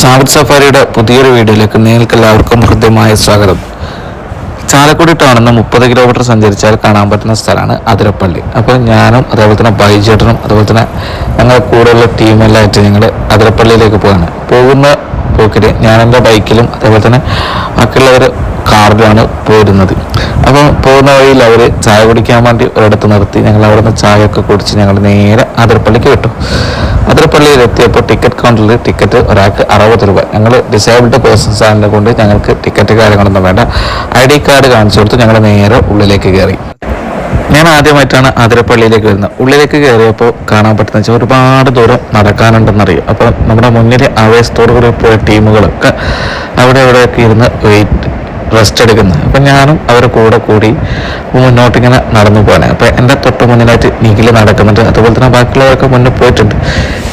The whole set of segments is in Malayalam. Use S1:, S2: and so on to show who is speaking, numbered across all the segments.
S1: സാവിത് സഫാരിയുടെ പുതിയൊരു വീഡിയോയിലേക്ക് നിങ്ങൾക്ക് എല്ലാവർക്കും ഹൃദ്യമായ സ്വാഗതം. ചാലക്കുടി ടൗണിൽ മുപ്പത് കിലോമീറ്റർ സഞ്ചരിച്ചാൽ കാണാൻ പറ്റുന്ന സ്ഥലമാണ് അതിരപ്പള്ളി. അപ്പോൾ ഞാനും അതേപോലെ തന്നെ ബൈജേട്ടനും അതുപോലെ തന്നെ ഞങ്ങളുടെ കൂടെയുള്ള ടീമെല്ലാം ആയിട്ട് ഞങ്ങൾ അതിരപ്പള്ളിയിലേക്ക് പോവാണ്. പോകുന്ന പോക്കിൽ ഞാൻ ബൈക്കിലും അതേപോലെ തന്നെ ബാക്കിയുള്ളവർ കാറിലാണ് പോരുന്നത്. അപ്പോൾ പോകുന്ന വഴിയിൽ അവർ ചായ കുടിക്കാൻ വേണ്ടി ഒരിടത്ത് നിർത്തി. ഞങ്ങൾ അവിടെ നിന്ന് ഒക്കെ കുടിച്ച് ഞങ്ങൾ നേരെ അതിരപ്പള്ളിക്ക് വിട്ടു. അതിരപ്പള്ളിയിൽ എത്തിയപ്പോൾ ടിക്കറ്റ് കൗണ്ടറിൽ ടിക്കറ്റ് ഒരാൾക്ക് അറുപത് രൂപ. ഞങ്ങൾ ഡിസേബിൾഡ് പേഴ്സൺസ് ആയതിനെ കൊണ്ട് ഞങ്ങൾക്ക് ടിക്കറ്റ് കാര്യങ്ങളൊന്നും വേണ്ട. ഐ ഡി കാർഡ് കാണിച്ചു കൊടുത്ത് ഞങ്ങൾ നേരെ ഉള്ളിലേക്ക് കയറി. ഞാൻ ആദ്യമായിട്ടാണ് അതിരപ്പള്ളിയിലേക്ക് വരുന്നത്. ഉള്ളിലേക്ക് കയറിയപ്പോൾ കാണാൻ പറ്റുന്ന വെച്ചാൽ ഒരുപാട് ദൂരം നടക്കാനുണ്ടെന്നറിയാം. അപ്പോൾ നമ്മുടെ മുന്നിൽ ആവേശത്തോടു പോയ ടീമുകളൊക്കെ അവിടെ ഇവിടെയൊക്കെ ഇരുന്ന് വെയിറ്റ് റെസ്റ്റ് എടുക്കുന്നത് അപ്പം ഞാനും അവരെ കൂടെ കൂടി മുന്നോട്ടിങ്ങനെ നടന്നു പോകാൻ അപ്പം എന്റെ തൊട്ട് മുന്നിലായിട്ട് നിഖിൽ നടക്കുന്നുണ്ട്. അതുപോലെ തന്നെ ബാക്കിയുള്ളവരൊക്കെ മുന്നിൽ പോയിട്ടുണ്ട്.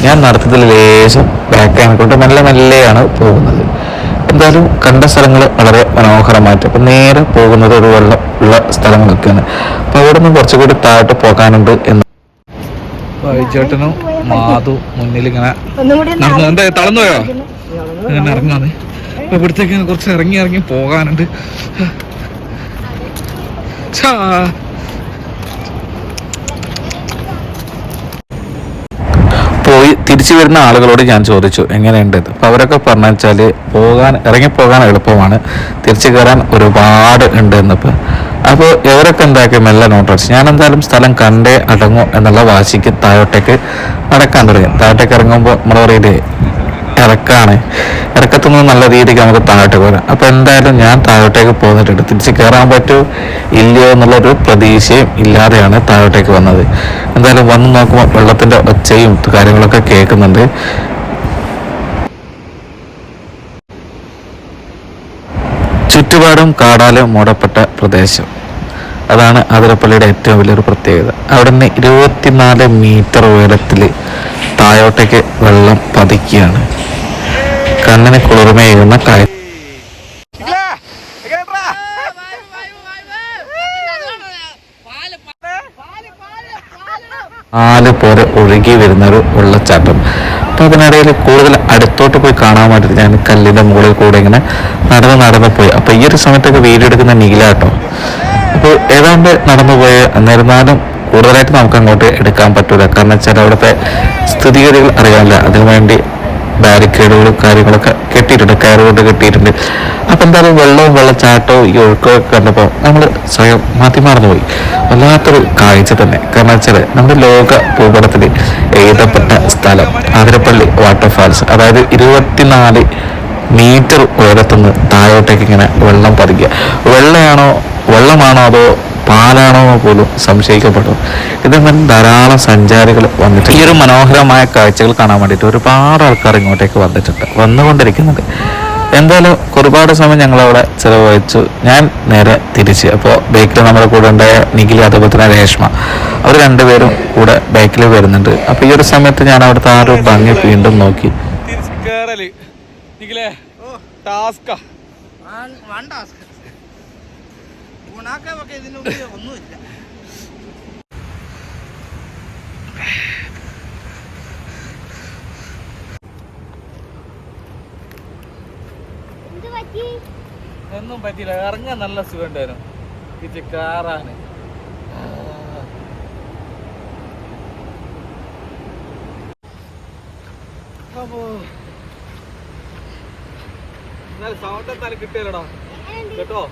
S1: ഞാൻ നടത്തത്തിൽ ലേശം ബാക്ക് കൊണ്ട് മെല്ലെ മെല്ലെയാണ് പോകുന്നത്. എന്തായാലും കണ്ട സ്ഥലങ്ങൾ വളരെ മനോഹരമായിട്ട്. അപ്പം നേരെ പോകുന്നത് ഒരു വെള്ളം ഉള്ള സ്ഥലങ്ങളൊക്കെയാണ്. അപ്പം അവിടെ നിന്ന് കുറച്ചുകൂടി താഴോട്ട് പോകാനുണ്ട് എന്ന്. ചേട്ടനും മാധു മുന്നിൽ ഇങ്ങനെ നടന്നു. എന്താ തളർന്നു പോയോ? ഇങ്ങനെ അപ്പൊ ഇവിടത്തേക്ക് കുറച്ച് ഇറങ്ങി ഇറങ്ങി പോകാനുണ്ട്. പോയി തിരിച്ചു വരുന്ന ആളുകളോട് ഞാൻ ചോദിച്ചു എങ്ങനെയുണ്ട്. അപ്പൊ അവരൊക്കെ പറഞ്ഞു വെച്ചാൽ പോകാൻ ഇറങ്ങി പോകാൻ എളുപ്പമാണ്. തിരിച്ചു കയറാൻ ഒരുപാട് ഉണ്ട് എന്നിപ്പോ. അപ്പോൾ ഇവരൊക്കെ എന്താക്കി? മെല്ലെ നോട്ട് അടിച്ചു. ഞാൻ എന്തായാലും സ്ഥലം കണ്ടേ അടങ്ങും എന്നുള്ള വാശിക്ക് താഴോട്ടേക്ക് നടക്കാൻ തുടങ്ങി. താഴോട്ടേക്ക് ഇറങ്ങുമ്പോൾ നമ്മൾ പറയില്ലേ ഇറക്കാണ് ഇറക്കത്തുനിന്ന് നല്ല രീതിക്ക് നമുക്ക് താഴോട്ടേക്ക് വരാം അപ്പൊ എന്തായാലും ഞാൻ താഴോട്ടേക്ക് പോന്നിട്ടുണ്ട് തിരിച്ച് കയറാൻ പറ്റൂ ഇല്ലയോ എന്നുള്ളൊരു പ്രതീക്ഷയും ഇല്ലാതെയാണ് താഴോട്ടേക്ക് വന്നത്. എന്തായാലും വന്ന് നോക്കുമ്പോൾ വെള്ളത്തിന്റെ ഒച്ചയും കാര്യങ്ങളൊക്കെ കേൾക്കുന്നുണ്ട്. ചുറ്റുപാടും കാടാലും മൂടപ്പെട്ട പ്രദേശം. അതാണ് അതിരപ്പള്ളിയുടെ ഏറ്റവും വലിയൊരു പ്രത്യേകത. അവിടെ നിന്ന് ഇരുപത്തിനാല് മീറ്റർ ഉയരത്തിൽ താഴോട്ടേക്ക് വെള്ളം പതിക്കുകയാണ്. കണ്ണിന് കുളിർമയേകുന്ന കാഴ്ച നാല് പോലെ ഒഴുകി വരുന്ന ഒരു വെള്ളച്ചാട്ടം അപ്പൊ അതിനിടയിൽ കൂടുതൽ അടുത്തോട്ട് പോയി കാണാൻ വേണ്ടിയിട്ട് ഞാൻ കല്ലിന്റെ മുകളിൽ കൂടെ ഇങ്ങനെ നടന്ന് നടന്ന് പോയി. അപ്പൊ ഈ ഒരു സമയത്തൊക്കെ വീഡിയോ എടുക്കുന്ന നീലാട്ടോ അപ്പോൾ ഏതാണ്ട് നടന്നു പോയ എന്നിരുന്നാലും കൂടുതലായിട്ട് നമുക്ക് അങ്ങോട്ട് എടുക്കാൻ പറ്റൂല. കാരണം വെച്ചാൽ അവിടുത്തെ സ്ഥിതിഗതികൾ അറിയാനില്ല. അതിനു വേണ്ടി ബാരിക്കേഡുകളും കാര്യങ്ങളൊക്കെ കെട്ടിയിട്ടുണ്ട്. കയറുകൊണ്ട് കെട്ടിയിട്ടുണ്ട്. അപ്പം എന്തായാലും വെള്ളവും വെള്ളച്ചാട്ടവും ഈ ഒഴുക്കമൊക്കെ കണ്ടപ്പോൾ നമ്മൾ സ്വയം മാറ്റി മാറന്നുപോയി വല്ലാത്തൊരു കാഴ്ച തന്നെ. കാരണം വെച്ചാൽ നമ്മുടെ ലോക ഭൂപടത്തിൽ എഴുതപ്പെട്ട സ്ഥലം ആതിരപ്പള്ളി വാട്ടർഫാൾസ്. അതായത് ഇരുപത്തിനാല് മീറ്റർ ഉയരത്തുനിന്ന് താഴോട്ടേക്ക് ഇങ്ങനെ വെള്ളം പതിക്കുക. വെള്ളയാണോ വെള്ളമാണോ അതോ പാലാണോ പോലും സംശയിക്കപ്പെട്ടു ഇതിൽ ധാരാളം സഞ്ചാരികൾ വന്നിട്ട് ഈ ഒരു മനോഹരമായ കാഴ്ചകൾ കാണാൻ വേണ്ടിയിട്ട് ഒരുപാട് ആൾക്കാർ ഇങ്ങോട്ടേക്ക് വന്നിട്ടുണ്ട് വന്നുകൊണ്ടിരിക്കുന്നുണ്ട് എന്തായാലും ഒരുപാട് സമയം ഞങ്ങൾ അവിടെ ചിലവഴിച്ചു. ഞാൻ നേരെ തിരിച്ച്. അപ്പോൾ ബൈക്കിൽ നമ്മുടെ കൂടെ ഉണ്ടായ നിഖിൽ അതുപോലെ തന്നെ രേഷ്മ. അവർ രണ്ടുപേരും കൂടെ ബൈക്കിൽ വരുന്നുണ്ട്. അപ്പോൾ ഈ ഒരു സമയത്ത് ഞാൻ അവിടുത്തെ ആ ഒരു ഭംഗി വീണ്ടും നോക്കി.
S2: ഒന്നുമില്ല.
S3: ഒന്നും പറ്റിയില്ല. ഇറങ്ങാൻ നല്ല സുഖം ഉണ്ടായിരുന്നു ഇത് കാറാണ് സൗണ്ട് എന്തായാലും കിട്ടിയല്ലോടാ. കേട്ടോ?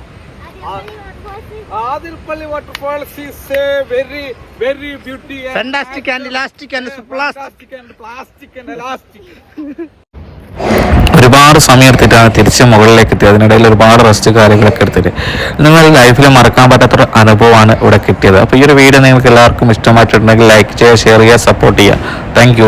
S3: Athirappilly waterfalls is very very beauty
S2: fantastic and elastic and
S3: plastic and plastic and elastic
S1: ഒരുപാട് സമയം എടുത്തിട്ടാണ് തിരിച്ച് മുകളിലേക്ക് എത്തിയത് അതിനിടയിൽ ഒരുപാട് റെസ്റ്റ് കാര്യങ്ങളൊക്കെ എടുത്തിട്ട്. നിങ്ങൾ ലൈഫിൽ മറക്കാൻ പറ്റാത്തൊരു അനുഭവമാണ് ഇവിടെ കിട്ടിയത്. അപ്പോൾ ഈ ഒരു വീഡിയോ നിങ്ങൾക്ക് എല്ലാവർക്കും ഇഷ്ടമായിട്ടുണ്ടെങ്കിൽ ലൈക്ക് ചെയ്യുക ഷെയർ ചെയ്യുക സപ്പോർട്ട് ചെയ്യുക. താങ്ക്